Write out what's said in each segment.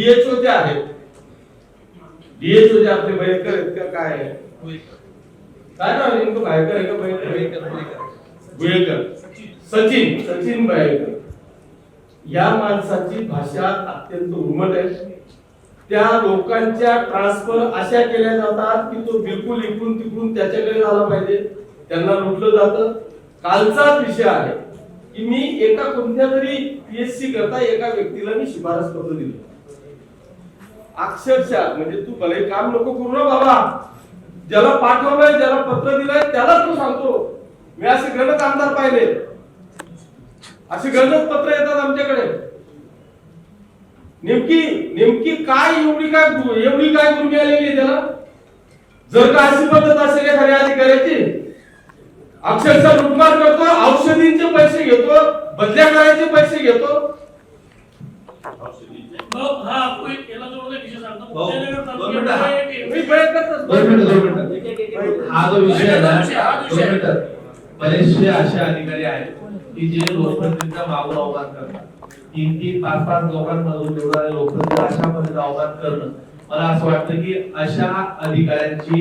DHO जे आहेत DHO जे आपले भयंकर आहेत का काय आहे? काय ना नेमकं? भायकर आहे का भयंकर? भुयेकर. सचिन. सचिन भायकर. या माणसाची भाषा अत्यंत उर्मट आहे. त्या लोकांच्या ट्रान्सफर अशा केल्या जातात की तो बिलकुल इकडून तिकडून त्याच्याकडे झाला पाहिजे. त्यांना लुटलं जातं. कालचाच विषय आहे की मी एका कोणत्या तरी पीएससी करता एका व्यक्तीला मी शिफारस पत्र दिलं. अक्षरशः म्हणजे तू भले काम नको करू ना बाबा. ज्याला पाठवलंय ज्याला पत्र दिलंय त्यालाच तू सांगतो. मी असे गणत आमदार पाहिले. असे गणत पत्र येतात आमच्याकडे. नेमकी नेमकी काय एवढी काय एवढी काय गुन्हे आलेली आहे त्याला? जर का अशी पद्धत असेल एखाद्या अधिकाऱ्याची अक्षरशः लुटमार करतो औषधींचे पैसे घेतो बदल्या करायचे पैसे घेतो भाऊ, हा आपण याला जोडून एक विषय सांगतो. भाऊ, विजयनगर दोन मिनिटं, हा. तालुक्यामध्ये एक- मी प्रयत्न दोन मिनिटं दोन मिनिटं. हा जो विषय आहे ना दोन मिनिटं. बरेचसे असे अधिकारी आहेत की जे लोकप्रतिनिधीचा मागून अवमान करतात. तीन तीन पाच पाच लोकांमधून निवडणारे लोकप्रतिनिधी अशा पद्धतीने अवमान करणं. मला असं वाटतं की अशा अधिकाऱ्यांची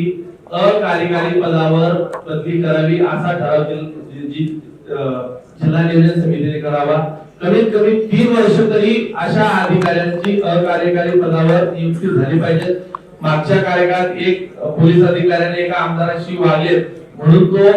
अकार्यकारी पदावर बदली करावी असा ठराव जिल्हा नियोजन समितीने करावा. कमीत कमी तीन वर्ष तरी अशा अधिकाऱ्यांची अकार्यकारी पदावर नियुक्ती झाली पाहिजे. मागच्या कार्यकाळात एक पोलीस अधिकाऱ्याने एका आमदाराशी वागले. म्हणून तो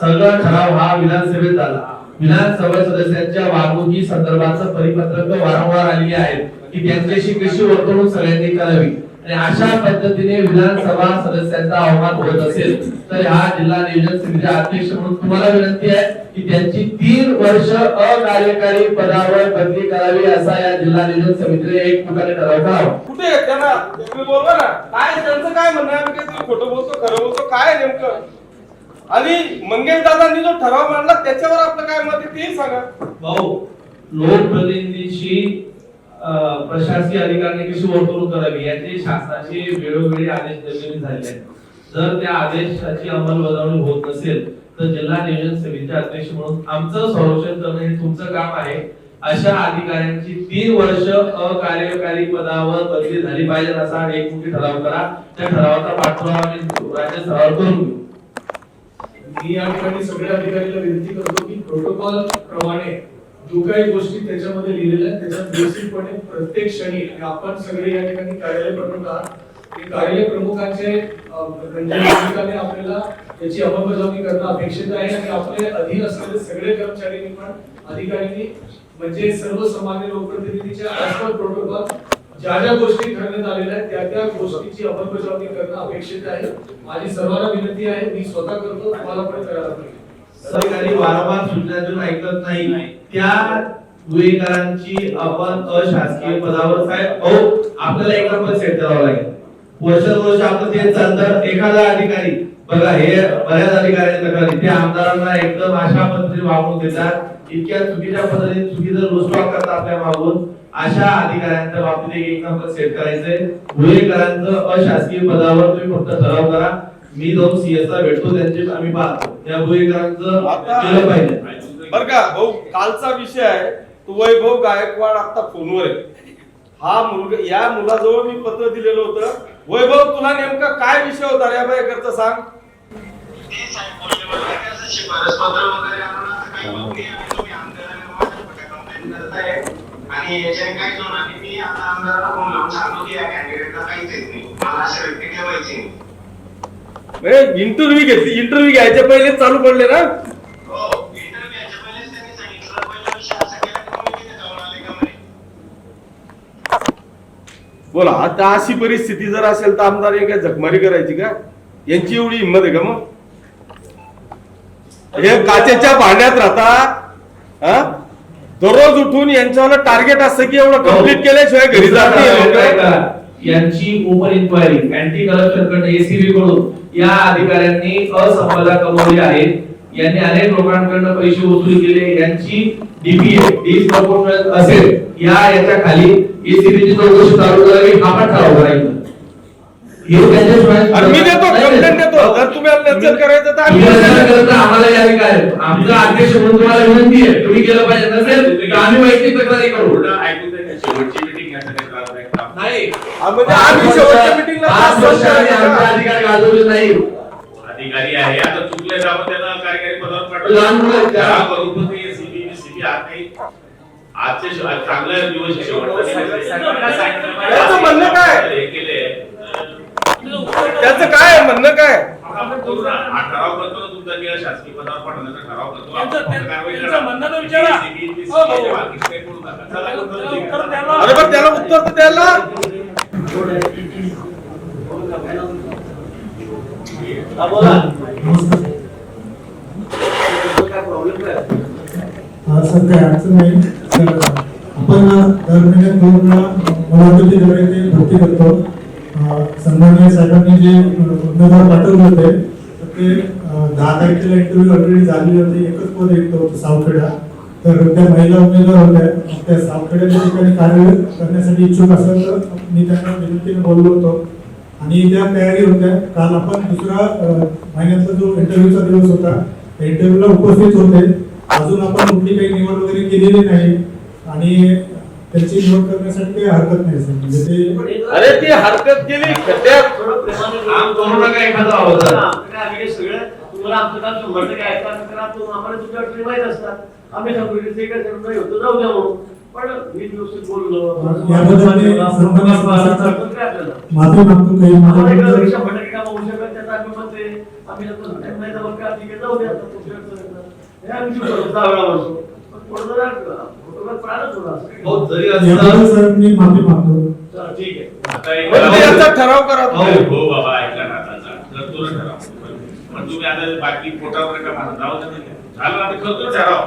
सगळा ठराव हा विधानसभेत झाला. विधानसभा सदस्यांच्या वागणुकी संदर्भात परिपत्रक वारंवार आलेली आहेत की त्यांच्याशी कशी वर्तणूक सगळ्यांनी करावी? आणि अशा पद्धतीने विधानसभा सदस्यांचा अवमान होत असेल तर हा जिल्हा नियोजन समितीचे अध्यक्ष म्हणून तुम्हाला विनंती आहे की त्यांची तीन वर्ष अकार्यकारी पदावर बदली करावी असा या जिल्हा नियोजन समितीने एक प्रकारे ठराव करावा. कुठे त्यांना? तुम्ही बोलवा ना. काय त्यांचं काय म्हणणं आहे? खोटं बोलतो खरं बोलतो? काय नेमकं? आणि मंगेश दादांनी जो ठराव मांडला त्याच्यावर आपलं काय मत आहे तेही सांगा. भाऊ लोकप्रतिनिधीशी प्रशासकीय अधिकाऱ्यांनी कशी वर्तवणूक करावी याचे शासनाचे वेळोवेळी आदेश निर्गमित झालेले आहेत. जर त्या आदेशाची अंमलबजावणी होत नसेल तर जिल्हा नियोजन समितीचे अध्यक्ष म्हणून आमचं संरक्षण करणं हे तुमचं काम आहे. अशा अधिकाऱ्यांची तीन वर्ष अकार्यकारी पदावर बदली झाली पाहिजे असा एक मुख्य ठराव करा. त्या ठरावाचा पाठपुरावा आम्ही राज्य स्तरावर करून घेऊ मी या ठिकाणी सगळ्या अधिकाऱ्यांना विनंती करतो की प्रोटोकॉल प्रमाणे जो काही गोष्टी त्याच्यामध्ये लिहिलेल्या आहेत त्याच्यात बेसिकपणे प्रत्येक क्षणी आणि आपण सगळे या ठिकाणी कार्यालय प्रमुख आहात हे कार्यालय प्रमुखांचे रंजन म्हणजे आपल्याला त्याची अंमलबजावणी करणं अपेक्षित आहे आणि आपले अधीन असलेले सगळे कर्मचाऱ्यांनी पण अधिकाऱ्यांनी म्हणजे सर्वसामान्य लोकप्रतिनिधीच्या ऍज प्रोटोकॉल ज्या ज्या गोष्टी ठरवण्यात आलेल्या आहेत त्या त्या गोष्टीची अंमलबजावणी करणं अपेक्षित आहे. माझी सर्वांना विनंती आहे मी स्वतः करतो तुम्हाला पण करायला पाहिजे. सरकारी वारंवार सूचना देऊन ऐकत नाही. त्या गुन्हेगारांची आपण अशासकीय पदावर काय? आपल्याला एका पण सेट करावं लागेल. वर्षानुवर्ष आपलं ते चालतं एखादा अधिकारी बघा हे बऱ्याच अधिकारी तक्रारी ते आमदारांना एकदम अशा पद्धतीने वागणूक देतात इतक्या चुकीच्या पद्धतीने चुकीचं करतात आपल्या मागून अशा अधिकाऱ्यांच्या बाबतीत एक एक नंबर सेट करायचंय. गुन्हेगारांचं अशासकीय पदावर तुम्ही फक्त ठराव करा. मी जाऊन सीएस ला भेटतो त्यांचे आम्ही पाहतो. त्या आता- केलं पाहिजे. बर का भाऊ कालचा विषय आहे तो वैभव गायकवाड आता फोनवर आहे. हा मुलगा या मुलाजवळ मी पत्र दिलेलं होतं. वैभव तुला नेमका काय विषय होता रे बाई करता सांग आणि याच्याने काहीच होणार नाही. मी आता आमदारांना फोन लावून सांगतो की या कॅन्डिडेटला काहीच येत नाही. मला अशा व्यक्ती ठेवायची नाही. इंटरव्ह्यू घेतली इंटरव्ह्यू घ्यायच्या पहिले चालू पडले ना? बोला आता अशी परिस्थिती जर असेल तर आमदार हे काय झकमारी करायची का? यांची एवढी हिंमत आहे का मग? हे काचेच्या भांड्यात राहता हा? दररोज उठून यांच्यावर टार्गेट असतं की एवढं कंप्लीट केल्याशिवाय घरी जात यांची ओपन इन्क्वायरी अँटी करप्शनकडून एसीबी कडून या अधिकाऱ्यांनी असफलता कमवली आहे. यांनी अनेक लोकांकडून पैसे वसूल केले. यांची डीपीए डिस्प्रपोर्शनल असेल या याच्या खाली एसीबी ची चौकशी चालू करावी हा पण ठराव करायचा. हे त्यांच्या आणि मी देतो कंप्लेंट देतो. जर तुम्ही करायचं तर आम्ही करता. आम्हाला या आमचा अध्यक्ष म्हणून तुम्हाला विनंती आहे तुम्ही केलं पाहिजे नसेल आम्ही वैयक्तिक तक्रारी करू. ऐकून. शेवटची मीटिंग यासाठी हा, म्हणजे आम्ही शेवटच्या मीटिंगला पाच वर्षांनी आमचे अधिकार गाजवले नाही. अधिकारी आहे. आता चुकले तर आपण त्यांना कार्यकारी पदावर लहान मुलं आहेत का? हा, करू पण ते सीबी सीबी आज काही आजचे चांगले दिवस. त्याचं म्हणणं काय? हे केले त्याचं काय म्हणणं काय. हा ठराव करतो ना तुमचा किंवा शासकीय पदावर पाठवण्याचा ठराव करतो. हो, हो. अरे पण त्याला उत्तर तर द्यायला. हा अडचण नाही आपण दर महिन्यात दोन वेळा मुलाखतीद्वारे ते भरती करतो. अं, साहेबांनी जे उमेदवार पाठवले होते ते दहा तारखेला इंटरव्ह्यू ऑलरेडी झालेले होती. एकच पद येत सावखेडा. तर त्या महिला उमेदवार होत्या. त्या सावखेड्याच्या ठिकाणी कार्य करण्यासाठी इच्छुक असेल तर मी त्यांना विनंतीने बोललो होतो. आणि त्या तयारी होत्या. काल आपण दुसरा महिन्यातला जो इंटरव्ह्यूचा दिवस होता त्या इंटरव्ह्यूला उपस्थित होते. अजून आपण कुठली काही निवड वगैरे केलेली नाही. आणि त्याची निवड करण्यासाठी काही हरकत नाही सर. म्हणजे ते अरे ती हरकत केली. एखादा तुम्हाला आमचं काम शंभर टक्के ऐकता करा तुम्ही आम्हाला तुमच्या अडचणी माहीत असतात आम्ही सांगतो की ते काय करत नाही होतं जाऊ द्या म्हणून. पण मी व्यवस्थित बोललो शंभर टक्के काम होऊ शकत त्याचा आम्ही म्हणते आम्ही नाही तर काय ठीक आहे जाऊ द्या. हे दहा वेळा म्हणजे ठराव करा हो. हो बाबा ऐका ना आता जर तुला ठराव. पण तुम्ही आता बाकी पोटावर नका मारा. जाऊ. झालं करतो ठराव.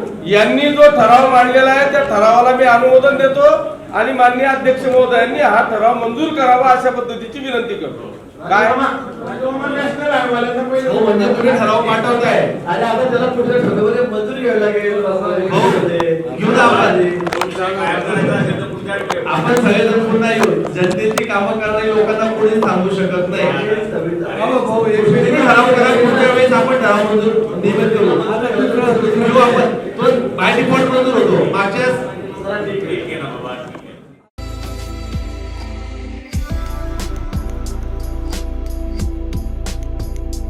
यांनी जो ठराव मांडलेला आहे त्या ठरावाला मी अनुमोदन देतो आणि माननीय अध्यक्ष महोदयांनी हा ठराव मंजूर करावा अशा पद्धतीची विनंती करतो. काय? हो म्हणजे तुम्ही ठराव पाठवताय. आणि आता त्याला पुढच्या ठरवले मंजुरी घ्यावी लागेल. घेऊन आपण सगळेजण पुन्हा येऊ जनतेची कामं करणारी लोकांना कोणी सांगू शकत नाही. ठराव करा पुढच्या वेळेस आपण ठराव मंजूर नियमित करू. आपण. बाय डिफॉल्ट मंजूर